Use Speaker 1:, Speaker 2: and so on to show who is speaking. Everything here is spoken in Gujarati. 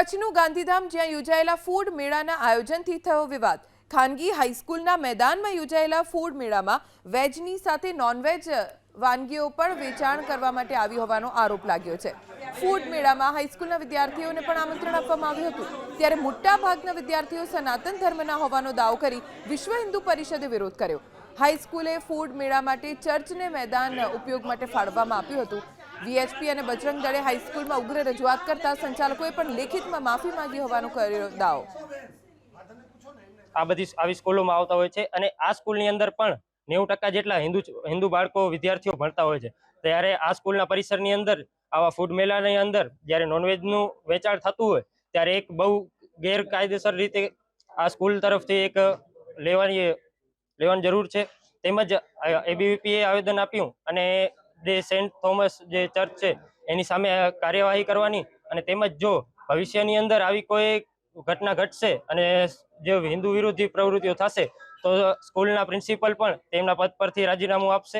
Speaker 1: કચ્છનું ગાંધીધામ જ્યાં યોજાયેલા ફૂડ મેળાના આયોજનથી થયો વિવાદ. ખાનગી હાઈસ્કૂલના મેદાનમાં યોજાયેલા ફૂડ મેળામાં વેજની સાથે નોનવેજ વાનગીઓ પણ વેચાણ કરવા માટે આવી હોવાનો આરોપ લાગ્યો છે. ફૂડ મેળામાં હાઈસ્કૂલના વિદ્યાર્થીઓને પણ આમંત્રણ આપવામાં આવ્યું હતું. ત્યારે મોટા ભાગના વિદ્યાર્થીઓ સનાતન ધર્મના હોવાનો દાવો કરી વિશ્વ હિન્દુ પરિષદે વિરોધ કર્યો. હાઈસ્કૂલે ફૂડ મેળા માટે ચર્ચને મેદાન ઉપયોગ માટે ફાળવવામાં આપ્યું હતું. વીએચપી અને બજરંગ દળે હાઈસ્કૂલમાં ઉગ્ર રજૂઆત કરતા સંચાલકોએ પણ લેખિતમાં માફી માંગી હોવાનો કર્યો દાવો.
Speaker 2: આ બધી આવી સ્કૂલોમાં આવતા હોય છે અને આ સ્કૂલની અંદર પણ નેવું ટકા જેટલા હિન્દુ હિન્દુ બાળકો વિદ્યાર્થીઓ ભણતા હોય છે. ત્યારે આ સ્કૂલના પરિસરની અંદર, આવા ફૂડ મેળાની અંદર જ્યારે નોનવેજનું વેચાણ થતું હોય, ત્યારે એક બહુ ગેરકાયદેસર રીતે આ સ્કૂલ તરફથી એક લેવાની લેવાની જરૂર છે. તેમજ એબીવીપીએ આવેદન આપ્યું અને જે સેન્ટ થોમસ જે ચર્ચ છે, એની સામે કાર્યવાહી કરવાની અને તેમજ જો ભવિષ્યની અંદર આવી કોઈ ઘટના ઘટશે અને જે હિન્દુ વિરોધી પ્રવૃત્તિઓ થશે, તો સ્કૂલના પ્રિન્સિપલ પણ તેમના પદ પરથી રાજીનામું આપશે.